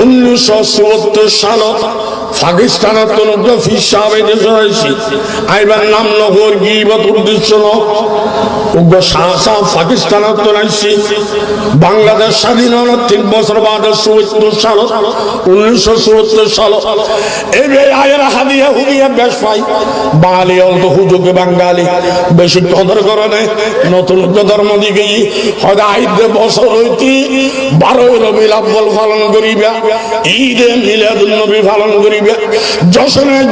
উনিশশো চুয়াত্তর সাল পাকিস্তানের তনুগ্র ফির সাহেব দেশে আইবার নাম নগর গিবত উদ্দেশ্য উগ্র শাহ শাহ পাকিস্তানের তো বাংলাদেশ স্বাধীন হল তিন বছর বাদে চুয়াত্তর সাল, উনিশশো চুয়াত্তর সাল। এই আয়ের হাদিয়া হুদিয়া বেশ পাই। বাঙালি অল্প হুজুকে বাঙালি, বেশি কদর করে নেই নতুন ধর্ম দিকে হয়তো আইদে বছর হইতি বারোই রবিল আব্বল পালন করিবা। ঈদে মিলাদুল নবী পালন করিবা।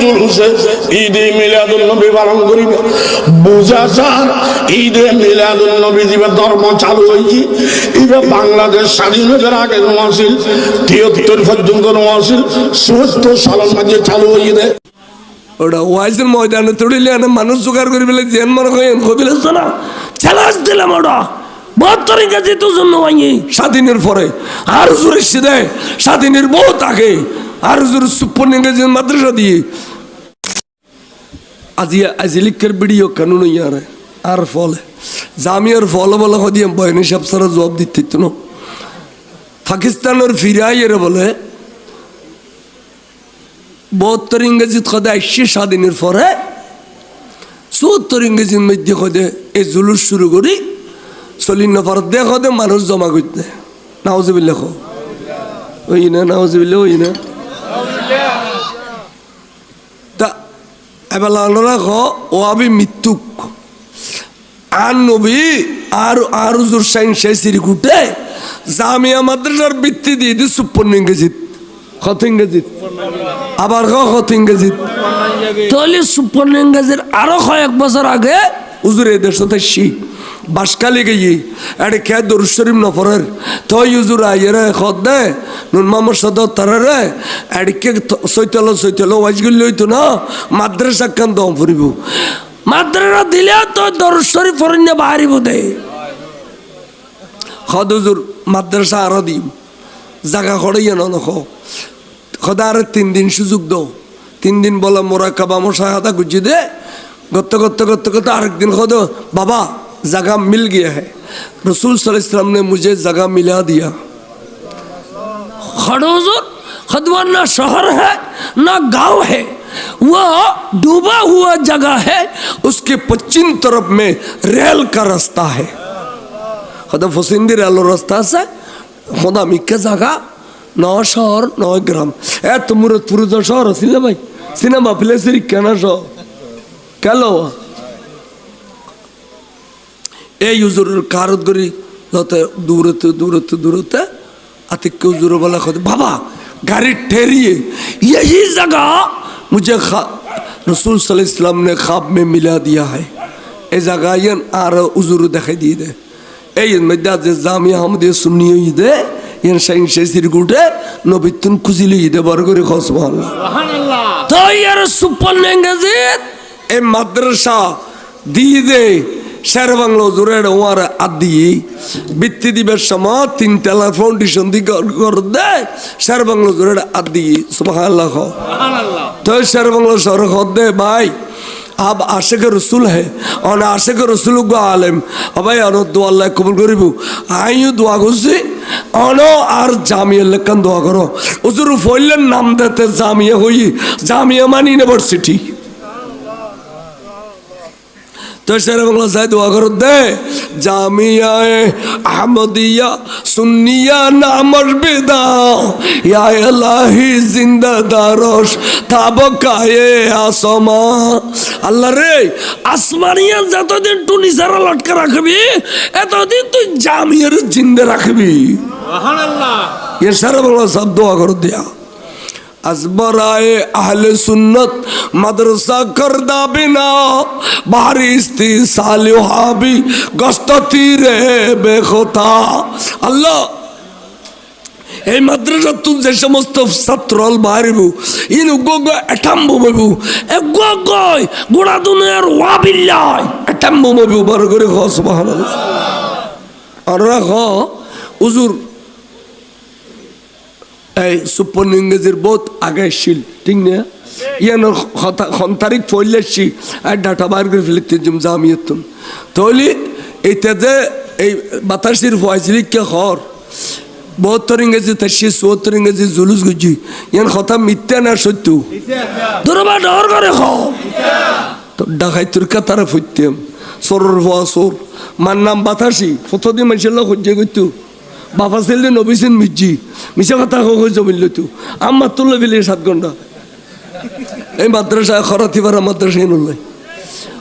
জুলুসে ঈদে মিলাদুল নবী পালন করিবা। বুঝা ঈদে মিলাদুল নবী দিবে ধর্ম চালু হয়েছি বাংলাদেশ স্বাধীনতার আগে নোয়াছিল তিয়াত্তর পর্যন্ত মাঝে চালু হয়ে দেয়। ওটা ওয়াইজের ময়দানে তুলিলে মানুষ জোগাড় করে জেন মনে করেন কবিলে না চ্যালেঞ্জ দিলাম ওটা। বহত্তর ইংরেজি তো জন্য হয়নি স্বাধীনের পরে আর জোরে সিদে স্বাধীনের বহুত আগে। আর জোরে সুপন ইংরেজি মাদ্রাসা দিয়ে। আজি আজি লিখের ভিডিও কেন নই আর ফলে। জামিয়ার ফল বলে হদিয়াম বয়নি সাহেব সারা জবাব দিতে না। পাকিস্তানের ফিরাই এর বলে বহত্তর ইংরেজিত সদে আইসি স্বাধীনের পরে। চুয়াত্তর ইংরেজির মধ্যে সদে এই জুলুস শুরু করি। চলি নপার দে সদে মানুষ জমা করতে নাওজিবিল্লা খো ওই না নাওজিবিল্লা ওই না। তা, এবেলা আলোরা খ ও আবি মৃত্যুক। আর নবী আর আর জোর সাইন সে সিরিকুটে জামিয়া মাদ্রাসার বৃত্তি দিয়ে দি সুপন্ন ইংরেজিত কত ইংরেজিত আবার কত ইংরেজিত তাহলে সুপন্ন ইংরেজির আরও কয়েক বছর আগে উজুর এদের সাথে শি বাসকালি গিয়ে, এড়ে কে দরুদ শরীফ নফরের তই উজুর আইয়ের দে, নুন মামর সদ তারে এড়কে সৈতল সৈতল ওয়াজগুলি হইতো না, মাদ্রাসা কান দম ফুরিব? মাদ্রাসা দিলে তো দরুদ শরীফ ফরিনে বাহারিব দে। খদ উজুর মাদ্রাসা আরও দিম, জাগা খড়াইয়া নখ খদা আর তিন দিন সুযোগ দাও, তিন দিন বলে মোরা কাবা মশা হাতা গুজি দে করতে করতে করতে করতে আরেকদিন খদ बाबा जगह मिल गया है रसूल सल्लल्लाहु अलैहि वसल्लम ने मुझे जगह मिला दिया खड़ोजर खदवा ना शहर है ना गांव है वह डूबा हुआ जगह है उसके पश्चिम तरफ में रेल का रास्ता है খোদা ফসিন্দি রেল রাস্তা আছে খোদা মিকে জায়গা ন শহর নয় গ্রাম এ তোমার পুরো শহর আছিল না ভাই সিনেমা প্লেসের কেনা শহর কেন এই উজুরের কারত করি যতে দূরতে দূরতে দূরতে আতিক उजूर वाला खुद बाबा गाड़ी ठहरिए यही जगह मुझे खा- रसूल सल्लल्लाहु अलैहि वसल्लम ने ख्वाब में मिला दिया है এই জায়গা ইয়ান আর উজুর দেখাই দিয়ে দে এই মধ্যে যে জামিয়া আহমদে সুন্নি হই দে ইয়ান সাইন শেষির গুটে নবিতুন খুজিলি দে বড় করে খসবান তো ইয়ার সুপন নেঙ্গাজিত এই মাদ্রাসা দিয়ে দে শের বাংলা জোরের ওয়ার আদি বৃত্তি দিবের সময় তিন তেলা ফাউন্ডেশন দি কর দে শের বাংলা জোরের আদি সুবহানাল্লাহ তো শের বাংলা শহর খদ দে ভাই आप आशिक रसूल है और आशिक रसूल को आलम अबे अनो दुआ अल्लाह कबूल करिबु आइयो दुआ गुसी अनो আর জামিয়া লেখান দোয়া করো হুজুর ফইলেন নাম দিতে জামিয়া হই জামিয়া মান ইউনিভার্সিটি আসমানিয়া যতদিন টুনি সারা লটকা রাখবি এতদিন তুই জামিয়ার জিন্দে রাখবি। এ সারা বাংলা সাহেব দোয়া করত দিয়া। আসবরায়ে আহলে সুন্নত মাদ্রাসা করদা বিনা বারিস্তি সালিও হাবি গস্ততি রে বেখতা। আল্লাহ, এই মাদ্রাসা তুম যে সমস্ত ছাত্র বাহারিব, ইন গো এটাম্বু বইবু এ গো গগয় গোড়া দুনিয়ার ওয়াবিল্লাহ এটাম্বু বইবু বার করে খ সুবহানাল্লাহ। আর খ উজুর এই সুপন ইংরেজির বহুত আগে ছিল ঠিক না? ইয়ানোর খন তারিখ পড়লেছি আর ডাটা বার করে ফেলতে জুম জামিয়তুন তাহলে এইটা যে এই বাতাসির ফয়সলি কে হর? বহত্তর ইংরেজি তার চুয়াত্তর ইংরেজি জুলুস গুজি, ইয়ান কথা মিথ্যা না সত্য? তোর বা ডর করে খ তো ডাকাই তোর কাতারে ফুটতাম সরর ভুয়া সর মার নাম বাতাসি ফটো মানুষের লোক সহ্য করতো বাবা ছেলে নবীছেন মির্জি। মিশা কথা হয়ে জমিল তো আমার তুলে ফেলে সাত ঘণ্টা। এই মাদ্রাসায় খরাতি পারা মাদ্রাসায় নলাই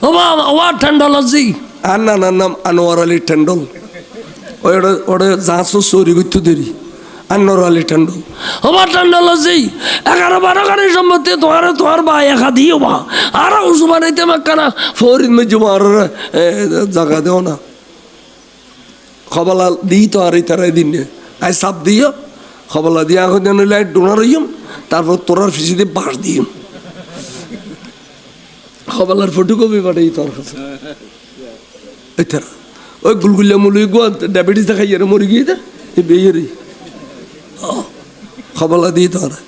ও বাবা ওয়া ঠেন্ডলজি আর না নার নাম আনোয়ার আলী ঠেন্ডল। ওটা যাঁচো চুরি করতে দেরি। আনোয়ার আলী ঠেন্ডল। ও বা ঠেন্ডলজি এগারো বারো গাড়ি সম্মতি তোমার তোমার বা একা দিও বা ফরিদ মেজু জায়গা দেও না। খবলা দিই তো আর তারাই দিন আই সাপ দিও, খবলা দিয়ে এখন নইলে ডোনার হইম, তারপর তোরার ফিসিতে বাস দিম। খবলার ফটোকপি পাঠাই তোর কাছে। এতারা ওই গুলগুলিয়া মুলুই গোয়া ডায়াবেটিস দেখাই মরি গিয়ে দে বেয়েরি খবলা দিই তোরা